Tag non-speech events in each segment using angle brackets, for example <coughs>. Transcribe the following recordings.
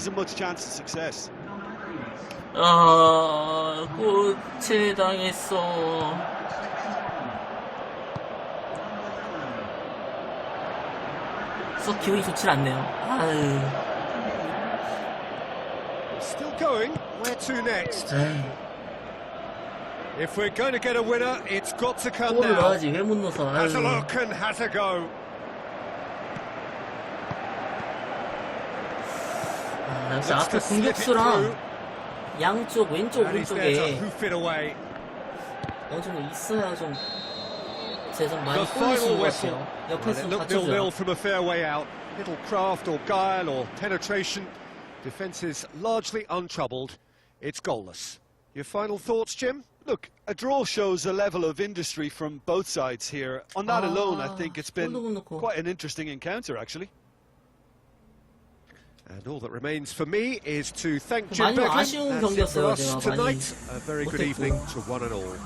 wasn't much chance of success. 아, 꽃에 당했어. 썩 기분이 좋질 않네요. 아유, Still going. Where to next? If we're going to get a winner, it's got to come 골을 now. 넣어야지. 왜 못 넣어서. Has a 아유. look and has a go. 아, 역시 Looks 앞에 to slip it through. 공격수랑 양쪽, 왼쪽, And he's there to 오른쪽에 hoof it away. 어느 정도 있어야 좀, 제가 좀 많이 The 골을 final 것 whistle. 같아요. Well, 옆에서 it 좀 looked 받쳐줘요. nil-nil from a fair way out. Little craft or guile or penetration. Defence is largely untroubled. It's goalless. Your final thoughts, Jim? Look, a draw shows a level of industry from both sides here. On that alone, I Ah, think it's been 골도 못 넣고. quite an interesting encounter, actually. And all that remains for me is to thank Jim 많이 Beckham. 아쉬운 That's it for 경기였어요, us 제가 많이 tonight. A very good 못했고. evening to one and all.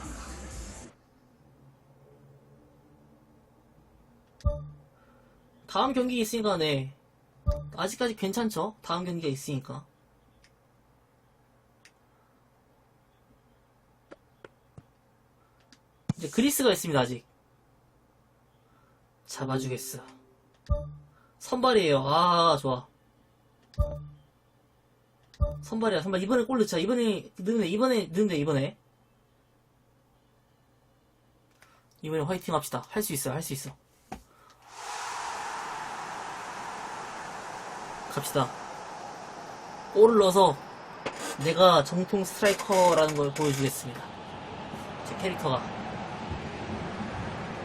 다음 경기 있으니까 네 아직까지 괜찮죠? 다음 경기가 있으니까 이제 그리스가 있습니다 아직 잡아주겠어 선발이에요 아 좋아 선발이야 선발 이번에 골 넣자 이번에 넣네 이번에 넣네 이번에 이번에 화이팅 합시다 할 수 있어요 할수 있어 갑시다. 골을 넣어서 내가 정통 스트라이커라는 걸 보여주겠습니다. 제 캐릭터가.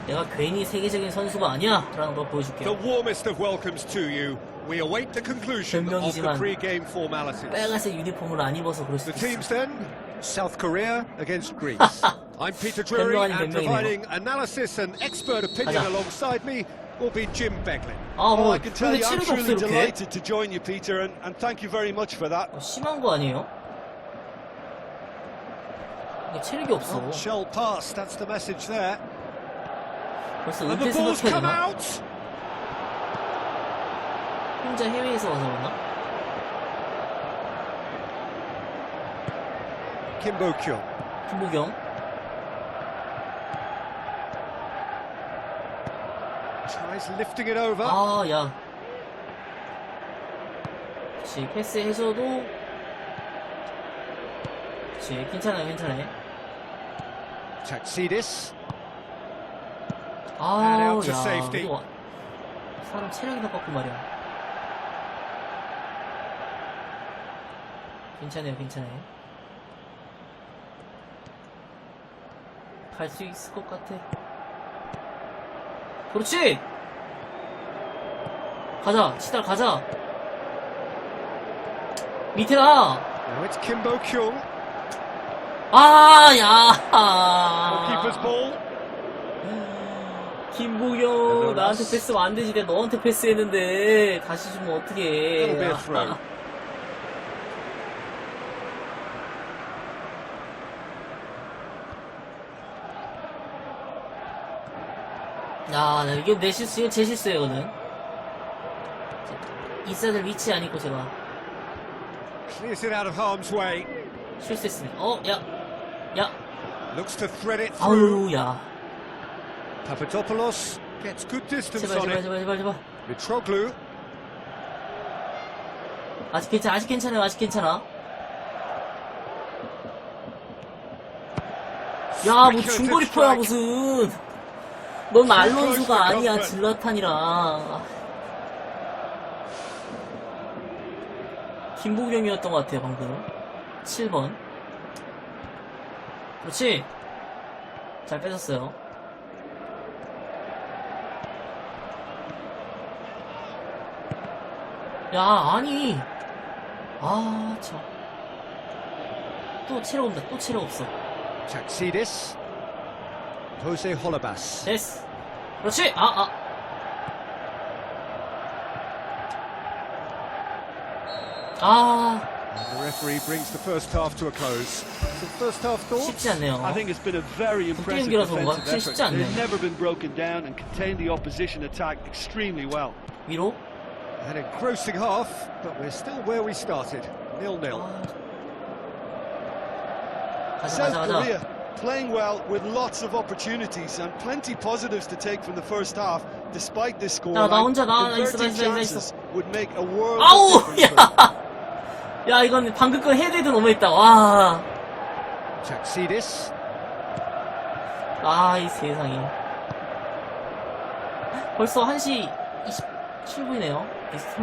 내가 괜히 세계적인 선수가 아니야! 라는 걸 The 보여줄게요. warmest of welcomes to you. We await the conclusion of the 변명이지만 pre-game formalities. 빨간색 유니폼을 안 입어서 그럴 수도 The 있어. teams then, South Korea against Greece. <laughs> I'm Peter Drury 변명 아닌 and 변명이네요. providing analysis and expert opinion 가자. alongside me will be Jim Beglin. 아, Well, 뭐, I can tell 근데 you, I'm 체력이 없어, truly 이렇게. delighted to join you, Peter, and, and thank you very much for that. 어, 심한 거 아니에요? 이게 체력이 없어. Not shell pass, that's the message there. 벌써 And 은퇴 the ball's 생각해야 come 되나? out. 혼자 해외에서 와서 Bo-kyung. 김보경. Tries lifting it over. 아, 야. 그렇지, 패스 해줘도. 그렇지, 괜찮아요, 괜찮아요. Taxidis. 아, 야. 이거 사람 체력이 나빴고 말이야. 괜찮아요, 괜찮아요. 갈 수 있을 것 같아. 그렇지! 가자, 치달 가자! 밑에 나! 아, 야! 김보경 나한테 패스면 안 되지 내가 너한테 패스했는데 다시 주면 a 어떡해 야, 나 이게 내 실수, 이거 제 실수예요, 이거는. 있어야 될 위치 아니고 제가 Clears it out of harm's way. 실수했습니다. 어, 야, 야, Looks to thread it through. 아우, 야. Papadopoulos gets good distance 제발, on 제발, it. 제발, 제발, 제발. Mitroglou. 아직 괜찮아, 아직 괜찮아요, 아직 괜찮아. 야, 뭐 중거리 포야 무슨. 넌 알론소가 아니야, 질라탄이랑. 김보경이었던 것 같아요, 방금. 7번. 그렇지. 잘 뺏었어요. 야, 아니. 아, 참. 또 체력 없다, 또 체력 없어. Taxidis. Jose Holebas. 됐어. 그렇지. 아, 아. 아, And the referee brings the first half to a close. So first half thoughts? 쉽지 않네요. I think it's been a very impressive 경기라서 뭔가 defensive 확실히 effort. 쉽지 않네요. They've never been broken down and contained the opposition attack extremely well. 위로. An engrossing half, but we're still where we started. Nil-nil. 아, 가자, South 가자, 가자. Korea playing well with lots of opportunities and plenty positives to take from the first half despite this score. 야, 나 혼자 나 있어, 아우! 야! 야, 이건 방금 건 헤드도 너무 했다. 와. 작시디스. 아, 이 세상에. 벌써 1시 20 7이네요.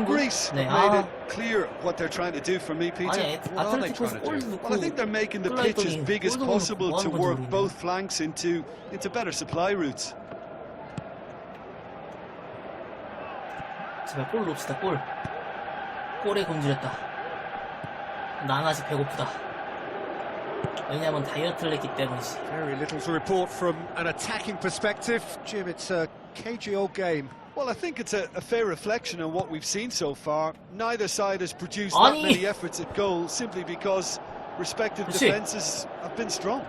Greece 네, made 아, it clear what they're trying to do for me, Peter. what are they trying to do? Well, I think they're making the pitch as big as possible to work both flanks into into better supply routes. 제발 골 놓읍시다, 골. 골에 굶주렸다. 난 아직 배고프다. 왜냐면 다이어트를 했기 때문이지. Very little to report from an attacking perspective. Jim, it's a cagey old game. Well, I think it's a, a fair reflection on what we've seen so far. Neither side has produced 아니. that many efforts at goal simply because respective 그치. defences have been strong.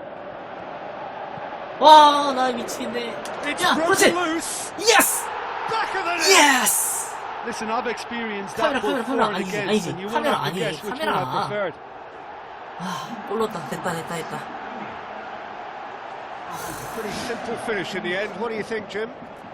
와, 나 미치겠네. It's 야, 그렇지! broken loose. 예스! Back of the net. 예스! Listen, I've experienced 카메라, that both 카메라, for and 아니지, against, 아니지. and you will 카메라 have to 아니지, guess which one I 카메라. preferred. 아, 골 넣었다. 됐다, 됐다, 됐다. Pretty simple finish in the end. What do you think, Jim?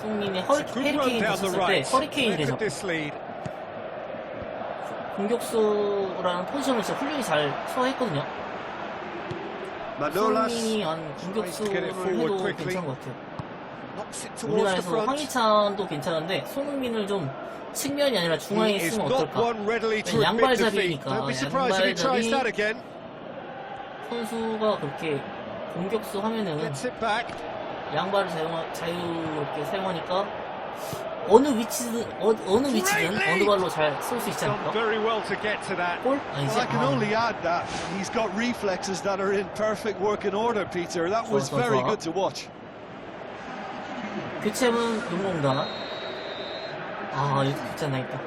손흥민이 허리, Good run 헤리케인 down the 됐었을 때 this lead. 공격수라는 포지션을 진짜 훌륭히 잘 소화했거든요. 손흥민이 한 forward 해도. 괜찮은 것 같아요. 우리나라에서. 황희찬도 괜찮은데 손흥민을 좀 측면이 아니라 중앙에 not 어떨까? 네. 양발잡이니까, 양발잡이. 선수가 그렇게 공격수 하면은. 양발을 사용, 자유 롭게 사용하니까 어느 위치든 어, 어느 위치든 어느 발로 잘 쏠 수 있지 않을까? 골? 아니지? Well, I can 아, only add that he's got reflexes that are in perfect working order, Peter. That was 좋아, 좋아, very 좋아. good to watch. 교체는 용공다. 아, 이거 교체 안 나겠다.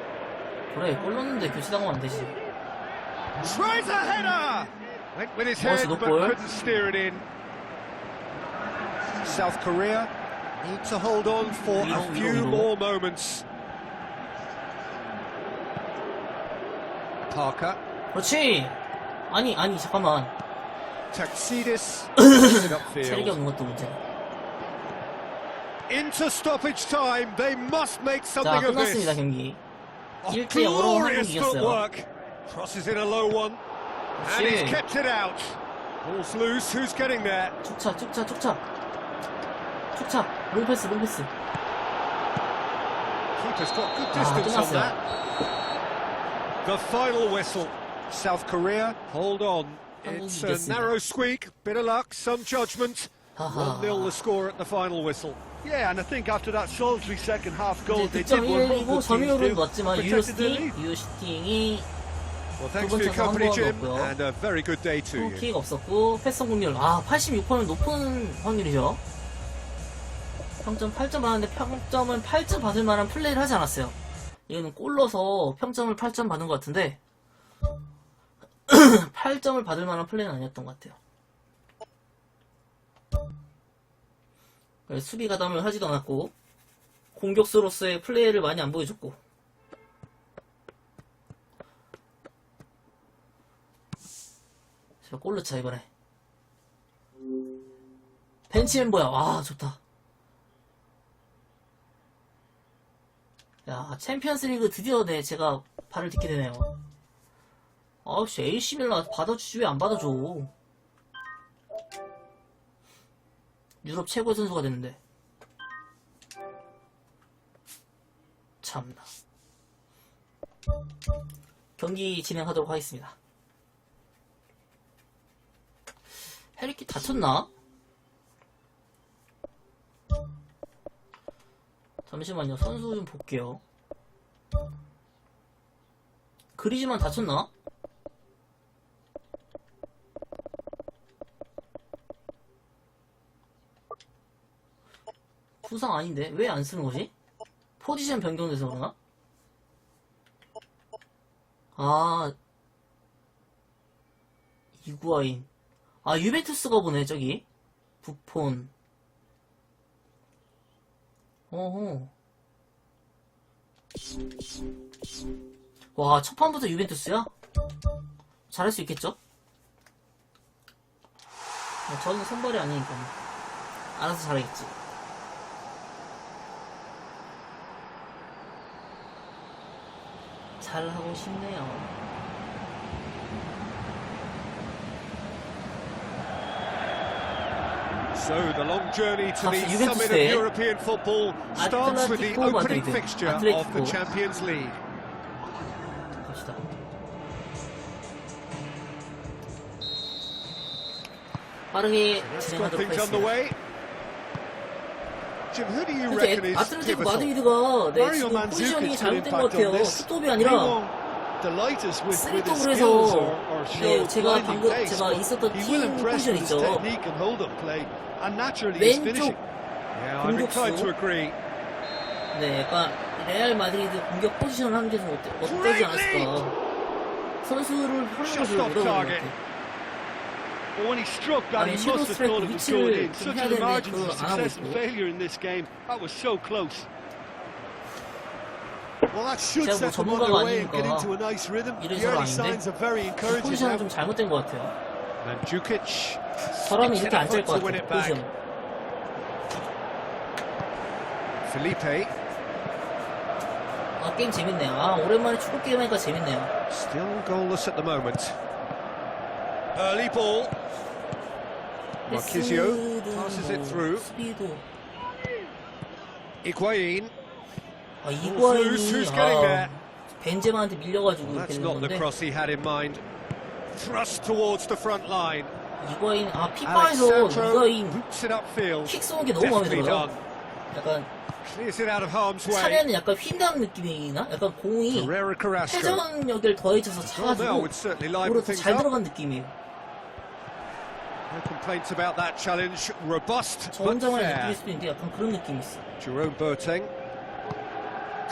그래, 골 넣는데 교체 당하면 안 되지. Tries a header. Went with his Wants head, to but look for it. couldn't steer it in. South Korea need to hold on for Widow, a widow, few widow. more moments. Parker, 그렇지! 아니, 아니, 잠깐만. Taxidis, puts <coughs> it 체력이 upfield. 없는 것도 문제야. Into stoppage time. They must make 자, something of 끝났습니다, this. 경기. Oh, 1대 0으로 glorious 한국이 이겼어요. footwork. Crosses in a low one. And he's 그렇지. kept it out. Ball's loose. Who's getting there? 축차, 축차, 축차. 축차. 롱패스, 롱패스. Keeper's got good 아, distance on 끝났어요. that. The final whistle. South Korea, hold on. It's a 이겼습니다. narrow squeak, bit of luck, some judgment. 하하. 1-0 the score at the final whistle. Yeah, and I think after that Salisbury second half goal, 이제 they did 득점 what 1이고 both teams 점유율은 do, 높지만 protected their 유효스팅, lead. 유효스팅이 Well, thanks 두 for your 번째도 company, 한 Jim, 번은 없고요. and a very good day to you. 킥 없었고 패스 성공률 아 86%면 높은 확률이죠. 평점 8점 받았는데 평점은 8점 받을 만한 플레이를 하지 않았어요. 이거는 골 넣어서 평점을 8점 받은 것 같은데 <clears throat> 8점을 받을 만한 플레이는 아니었던 것 같아요. 수비 가담을 하지도 않았고 공격수로서의 플레이를 많이 안 보여줬고 제발 골 넣자 이번에 벤치 멤버야 와 좋다 야 챔피언스 리그 드디어 네 제가 발을 딛게 되네요. 아우씨 AC 밀라 받아주지? 왜 안 받아줘? 유럽 최고의 선수가 됐는데. 참나. 경기 진행하도록 하겠습니다. 해리키 다쳤나? 잠시만요. 선수 좀 볼게요. 그리지만 다쳤나? 부상 아닌데 왜 안 쓰는 거지? 포지션 변경돼서 그러나? 아 이구아인 아 유벤투스가 보네 저기 부폰 어허 와, 첫 판부터 유벤투스야? 잘할 수 있겠죠? 어, 저는 선발이 아니니까. 알아서 잘하겠지. 잘하고 싶네요. So the long journey to the summit of European football starts with the opening fixture of the. Champions League. 빠르게 진행하도록 하겠습니다. underway. Jim, who do you reckon 근데 is 아틀레티코? 마드리드가 네, 지금 포지션이 잘못된 것 같아요. 스톱이 아니라 skills 해서 네, 제가 방금 제가 있었던 팀 포지션 있죠. technique and hold-up play, and naturally his finishing. 왼쪽 Yeah, I'm inclined to 공격수. agree. 네, 약간 레알 마드리드 공격 포지션 하는 게 좀 어때, 어때지 않았을까? 선수를 Just 활용해서 off 노려보는 것 target. 같아. But when he struck that, 아니, he 섀도우 must have thought it 스트라이크 was going 위치를 in. 좀 Such 해야 an 되는데 emergence 그걸 of 안 하고 success and 있고. failure in this game. That was so close. Well, that should 제가 뭐 set them on 전문가가 their way and get 아니니까 into a nice rhythm. The 이래서가 early 아닌데 signs are very encouraging. 포지션은 now. 좀 잘못된 것 같아요. Mandzukic. 사람이 sticks it 이렇게 안 up 짤 front 것 to win 같아요. it back. 포지션. Felipe. 아, 게임 재밌네요. 아, 오랜만에 축구 게임 하니까 재밌네요. Still goalless at the moment. Early ball. Marquisio 패스든 passes it 뭐 through. 수비도. Higuain. 아, Who's, 이구아인이 who's getting there? 아, 벤제마한테 밀려가지고 Well, 이렇게 that's 된 not the 건데 cross he had in mind. Thrust towards the front line. 이구아인 아 피파에서 Alexandro 이구아인 boots it upfield. 킥 쏘는 게 너무 마음에 Deftly 들어요. done. 약간 Clears it out of harm's way. 차례는 약간 휜다는 느낌이나 약간 공이 Herrera Carrasco. 회전력을 더해져서 Well, now 차가지고 would certainly liven 오히려 things 더잘 up. 들어간 느낌이에요. No complaints about that challenge. Robust 저 but 혼자만의 fair. 느낌일 수도 있는데 약간 그런 느낌이 있어. Jerome Boateng.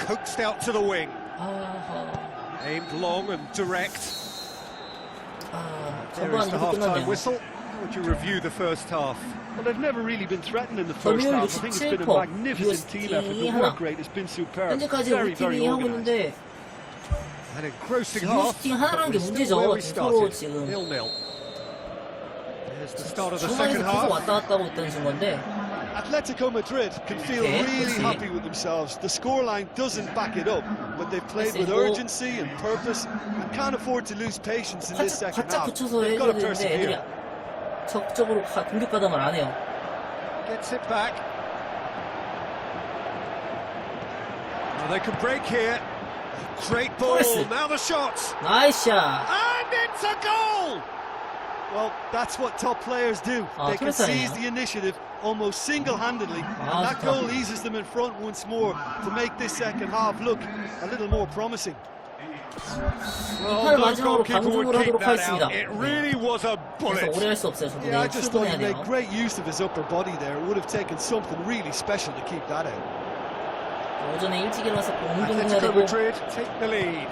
Coaxed out to the wing. 아하, Aimed long and direct. 아, There 전반 is the 이렇게 half-time 끝났네요. whistle. How would you review the first half? Well, they've never really been threatened in the first 점유율 half. I think it's been a 67%, magnificent team effort. The 하나. work rate has been superb. 현재까지 Very, 우리 very 팀이 하고. 있는데 An engrossing half. 유스팅 하나라는 게 but 문제죠. still where we 지금 서로 started. 지금 Nil-nil. There's the start of the 중간에서 second 계속 half. 왔다 갔다 하고 있다는 건데 Atletico Madrid can feel Okay, really let's see. happy with themselves. The scoreline doesn't back it up, but they've played Let's with see. Well- urgency and purpose and can't afford to lose patience in this 바짝, second 바짝 half. 붙여서 They've 해줘야 got to 되는데 애들이 persevere. 적극적으로 가- 공격 가담을 안 해요. Gets it back. Well, they can break here. Great ball. Torres. Now the shot. 나이스 샷! And it's a goal. Well, that's what top players do. Ah, they can Torres seize 아니에요? the initiative almost single-handedly, Ah, and that 좋다. goal eases them in front once more to make this second half look a little more promising. Well, 이판을 no 마지막으로 goalkeeper would 방송을 keep 하도록 that 하겠습니다. out. It really was a 그래서 오래 bullet. 할 수 없어요. 저도 Yeah, I 내일 just thought he 출근해야 made 돼요. great use of his upper body there. It would have taken something really special to keep that out. 오전에 일찍 일어나서 운동해야 Atletico 되고 Madrid take the lead.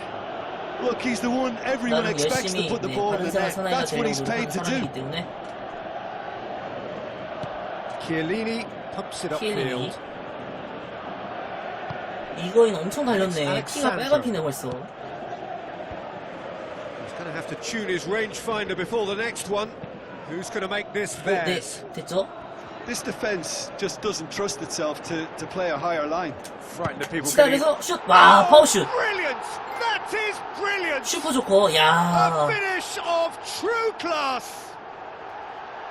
Look, he's the one everyone 나는 expects to 열심히 put the 네, ball in 다른 the 사람 net. 사나이가 That's what he's 되려고 paid 노력하는 to do. 사람이기 때문에 Chiellini pumps it 키엘린이 upfield. 이거인 엄청 달렸네. 키가 Alexandro. 빨갛히네 벌써. He's going to have to tune his rangefinder before the next one. Who's going to make this 어, 네, theirs? 됐죠? This defence just doesn't trust itself to, to play a higher line. Frighten the people. getting- 시작해서 슛! 와, 파워슛! Brilliant! That is brilliant! 슈퍼 좋고, A 야 finish of true class!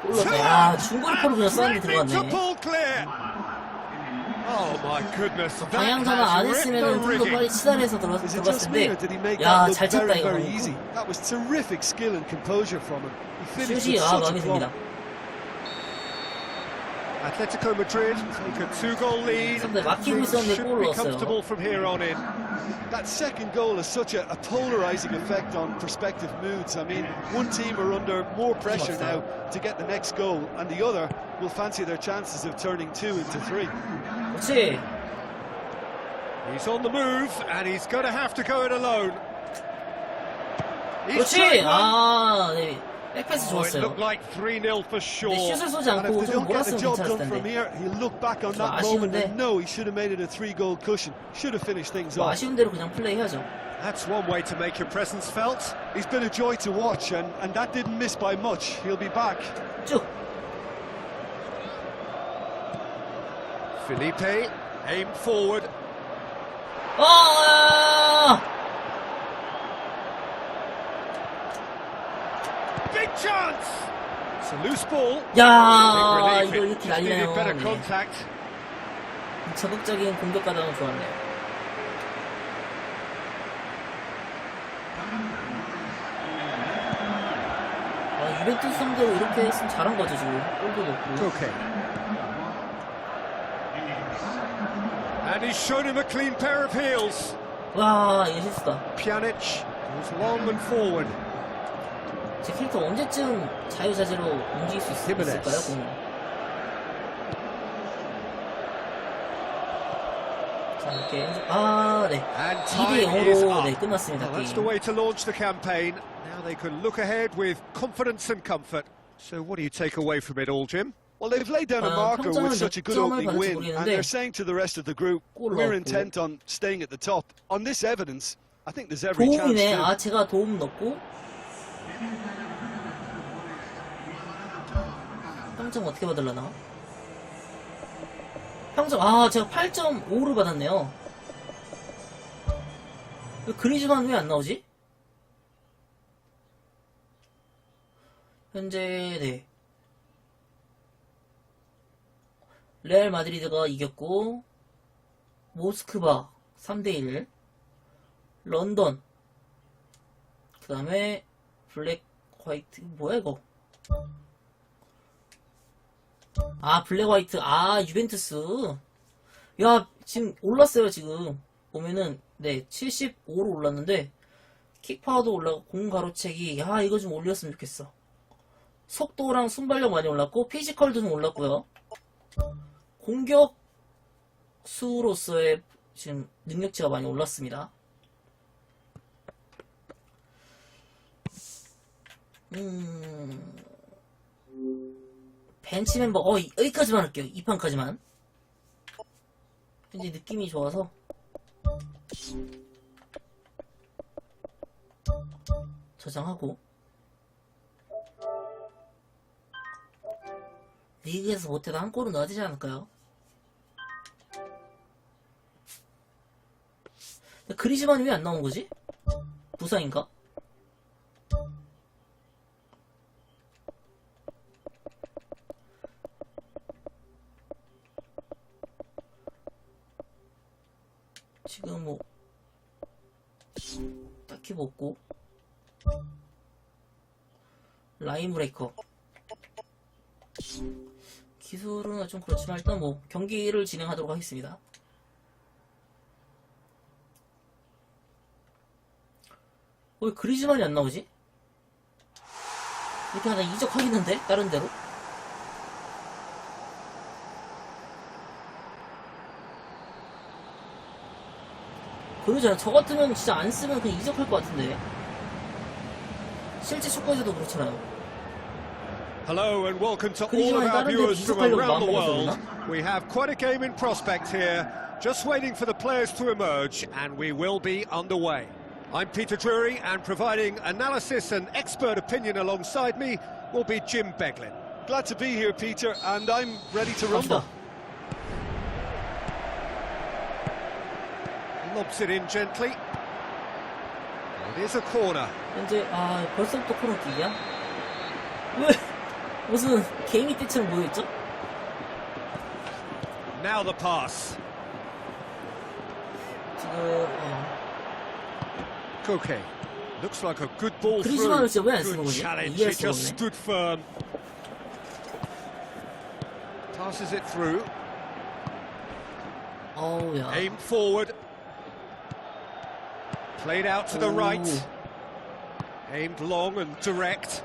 올라서, 야, 중거리포로 그냥 쐈는데 Dreaming to 들어갔네. pull clear! Oh my goodness, that 방향 전환 안 has ripped the 했으면 좀 더 빨리 rigging. 치달해서 들어, Is it 들어갔을 just me or did he 텐데, make 야, that 잘 look 찼다, very, 이거. very easy? That was terrific skill and composure from him. He finished 슛이, with 아, such 마음에 aplomb. 듭니다. Atletico Madrid take a two-goal lead. Things should be comfortable from here on in. That second goal has such a, a polarising effect on prospective moods. I mean, one team are under more pressure now to get the next goal, and the other will fancy their chances of turning two into three. What's? He's on the move, and he's going to have to go it alone. He's Oh, it looked like 3-0 for sure. And if they don't get the job done from here, he'll look back on that moment and he should have made it a three-goal cushion. Should have finished things off. That's one way to make your presence felt. He's been a joy to watch, and, and that didn't miss by much. He'll be back. Felipe, aim forward. Oh! 야, 이거. 이렇게 날리네요. 네. 적극적인 공격 가담은 좋았네요. 아, 유벤투스 상대로 이렇게 했으면 잘한 거죠, 지금. 골도 넣고. Okay. And he's shown him a clean pair of heels. 와, 이거 실수다. Pjanic goes long and forward. 제 캐릭터 언제쯤 자유자재로 움직일 수 있. 있을까요, 공을? 자, 이렇게. 해서- 아, 네. And 2대 time is 0으로 up. 네, 끝났습니다, Well, that's 게임. the way to launch the campaign. Now they can look ahead with confidence and comfort. So what do you take away from it all, Jim? Well, they've laid down a 아, marker 평점을 with such a good 몇 점을 opening 받을지 win, 모르겠는데 and they're saying to the rest of the group, 골을 we're 넣었고. intent on staying at the top. On this evidence, I think there's every chance. 도움이네. 아, 제가 도움 넣고. 평점 어떻게 받을라나? 평점, 아, 제가 8.5를 받았네요. 왜 그리즈만 왜 안 나오지? 현재, 네. 레알 마드리드가 이겼고, 모스크바 3대1, 런던, 그 다음에 블랙 화이트? 뭐야 이거? 아 블랙 화이트. 아 유벤투스. 야 지금 올랐어요 지금. 보면은 네 75로 올랐는데 킥파워도 올라가고 공 가로채기. 야 이거 좀 올렸으면 좋겠어. 속도랑 순발력 많이 올랐고 피지컬도 좀 올랐고요. 공격 수로서의 지금 능력치가 많이 올랐습니다 음... 벤치 멤버, 어, 이- 여기까지만 할게요. 이 판까지만. 현재 느낌이 좋아서. 저장하고. 리그에서 못해도 한 골은 넣어야 되지 않을까요? 근데 그리즈만이 왜 안 나온 거지? 부상인가? 지금 뭐 딱히 뭐 없고 라인 브레이커 기술은 좀 그렇지만 일단 뭐 경기를 진행하도록 하겠습니다. 왜 그리즈만이 안 나오지? 이렇게 하나 이적하겠는데 다른 데로? 그러잖아. 저 같으면 진짜 안 쓰면 그냥 이적할 것 같은데. 실제 축구에서도 그렇잖아요. Hello and welcome to all 그리지만 of our 다른 데 viewers from 이적하려고 around the 마음먹었나? world. We have quite a game in prospect here, just waiting for the players to emerge, and we will be underway. I'm Peter Drury, and providing analysis and expert opinion alongside me will be Jim Beglin. Glad to be here, Peter, and I'm ready to rumble. Lobs it in gently. It is a corner. 현재 아 벌써부터 코너킥이야? 왜 무슨 개인기 때처럼 모여있죠? Now the pass. 지금 어, Koke. Looks like a good ball 그리즈만을 through. 진짜 왜안 쓰는 Good 거지? challenge. 이해할 He 수가 just 없네. stood firm. Passes it through. 어우, 야. Aimed forward. Played out to the Ooh. right. Aimed long and direct.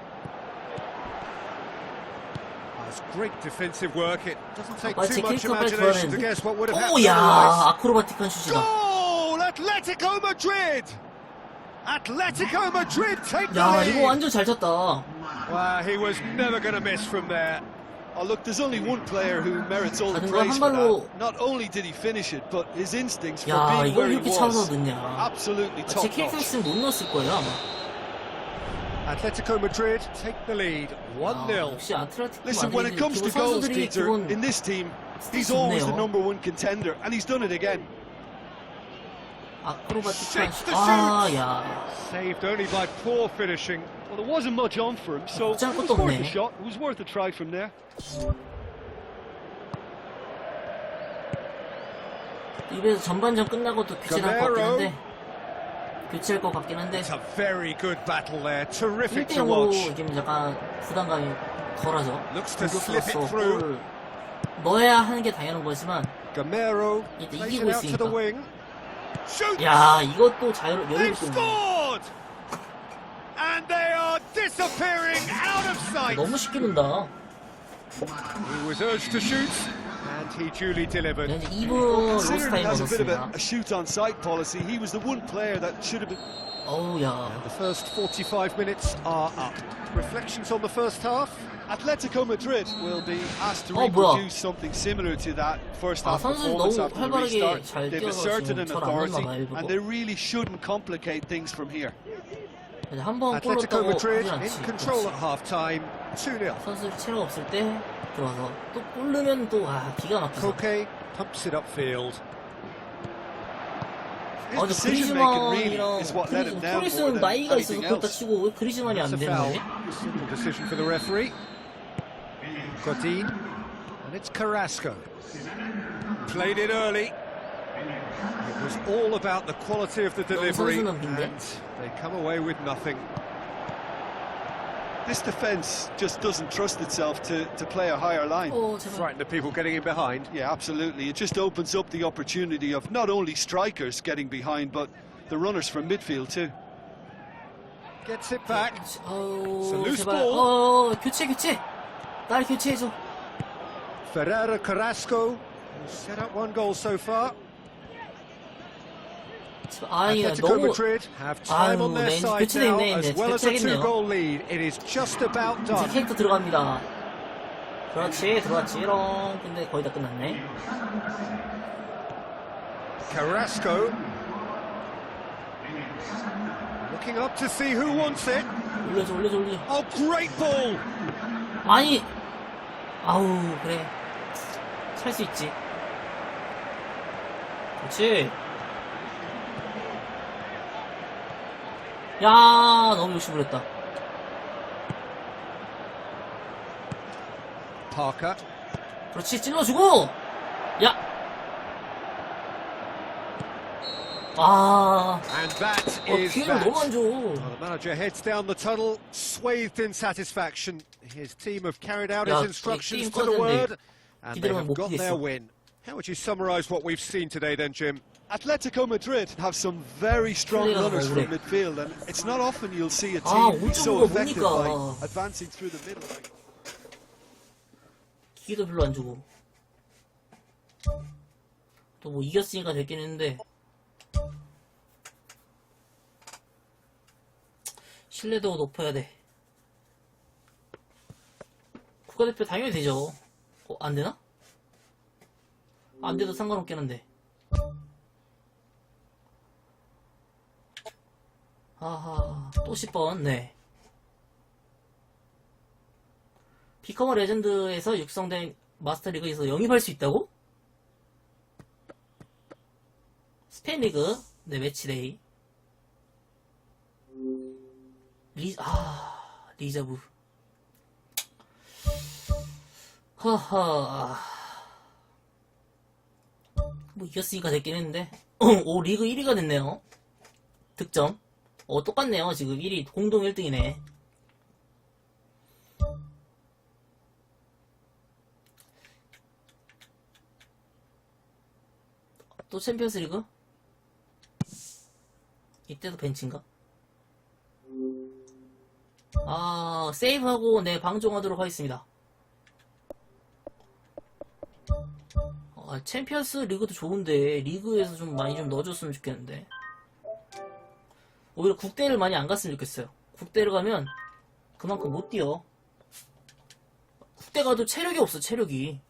That's great defensive work. It doesn't take 마치 too much 캐릭터 빨리 imagination to 구하는데. guess what would have 오, happened 야. otherwise. 아크로바틱한 슛이다. Goal! Atletico Madrid! Atletico Madrid take the 야, lead! 이거 완전 잘 쳤다. Wow, he was never going to miss from there. Oh, look, there's only one player who merits all the 다른 거 praise 한 for 발로- that. Not only did he finish it, but his instincts for 야, being 이걸 where he 이렇게 차서 was, 넣냐. absolutely 제 top 캐릭터 notch. 있으면 못 넣었을 거예요, 아마. Atletico Madrid take the lead, 아, 1-0. 역시 아틀레티코 Listen, when it 마드리드 comes to 기본 goals, 선수들이 Peter, 기본 in this team, he's 스탯이 always the 좋네요. number one contender, and he's done it again. 아크로바틱한 Shakes 슛. the 아, shoot. 야. Saved only by poor finishing. Well, there wasn't much on for him, so it was worth a shot. It was worth a try from there. 입에서 전반전 끝나고도 교체할 것 같긴 Gamero. 한데. 교체할 것 같긴 한데. It's a very good battle there. Terrific 1대 to 0으로 watch. 지금 약간 부담감이 덜하죠. Looks to slip 공격수로서. 골을 넣어야 하는 게 당연한 거지만 Gamero 이제 이기고 있으니까. 야 이것도 자유로 여유롭게 disappearing out of sight. 너무 쉽게 넣는다. He was urged to shoot, and he duly delivered. 이제 2분 Considering he 로스타임 has a bit of a, 얻었습니다. a shoot on sight policy, he was the one player that should have been. 어우 야. The first 45 minutes are up. Reflections on the first half? Atletico Madrid will be asked to Oh, 뭐야. reproduce something similar to that first 아, half 선수들이 performance 너무 after the 활발하게 restart. 잘 They've 뛰어서 asserted 지금 an 잘안 authority, 넣나 봐, 일부러. and they really shouldn't complicate things from here. 한번 골 넣었다고 하진 않지. control 그렇지. at half time. 2 0. 선수들 체력 없을 때 들어와서 또골 넣으면 또 아, 기가. His 아, 근데 그리즈만이랑 more 토리스는 나이가 있어서 그렇다. 치고 왜 그리즈만이 안 the referee. Godin. And it's Carrasco. Played it early. It was all about the quality of the delivery. 선수 넘긴데? And they come away with nothing. This defence just doesn't trust itself to, to play a higher line. 어 제발. Frighten the people getting in behind. Yeah, absolutely. It just opens up the opportunity of not only strikers getting behind, but the runners from midfield too. Gets it back. 어우 It's a loose 제발. ball. 어 교체 교체. 날 교체해줘. Ferreira Carrasco has set up one goal so far. 제발. 아니 Atletico 너무 아유, 네, side 교체돼 있네, 이제. well as a 교체하겠네요. two-goal lead. It is just about 제 done. 캐릭터 들어갑니다. 그렇지 들어왔지롱. 근데 거의 다 끝났네. Carrasco looking up to see who wants it. 올려줘 올려줘 올려. Oh, great ball! 아니 아우 그래 찰 수 있지 그렇지 야 너무 욕심부렸다 Parker. 그렇지 찔러주고 야 아, And that 어, is 기회를 너무 안 that. 줘. Well, the manager heads down the tunnel, swathed in satisfaction. His team have carried out 야, his instructions 게임 to the 꺼졌네. word, and they 기대로는 have 못 got their 끼겠어. win. How would you summarise what we've seen today then, Jim? Atletico Madrid have some very strong runners from midfield, and it's not often you'll see a 아, team so effective 보니까. by advancing through the middle. 기회도 별로 안 주고. 또 뭐 이겼으니까 됐긴 했는데. 신뢰도가 높아야 돼. 국가대표 당연히 되죠. 어, 안 되나? 안 돼도 상관없긴 한데. 아하, 또 10번, 네. 비커머 레전드에서 육성된 마스터리그에서 영입할 수 있다고? 스페인 리그, 네, 매치데이. 리, 아, 리자브. 허허. 뭐 이겼으니까 됐긴 했는데. 오, 리그 1위가 됐네요. 득점. 어, 똑같네요. 지금 1위, 공동 1등이네. 또 챔피언스 리그? 이때도 벤치인가? 아, 세이브하고, 네, 방종하도록 하겠습니다. 아, 챔피언스 리그도 좋은데, 리그에서 좀 많이 좀 넣어줬으면 좋겠는데. 오히려 국대를 많이 안 갔으면 좋겠어요. 국대를 가면, 그만큼 못 뛰어. 국대 가도 체력이 없어, 체력이.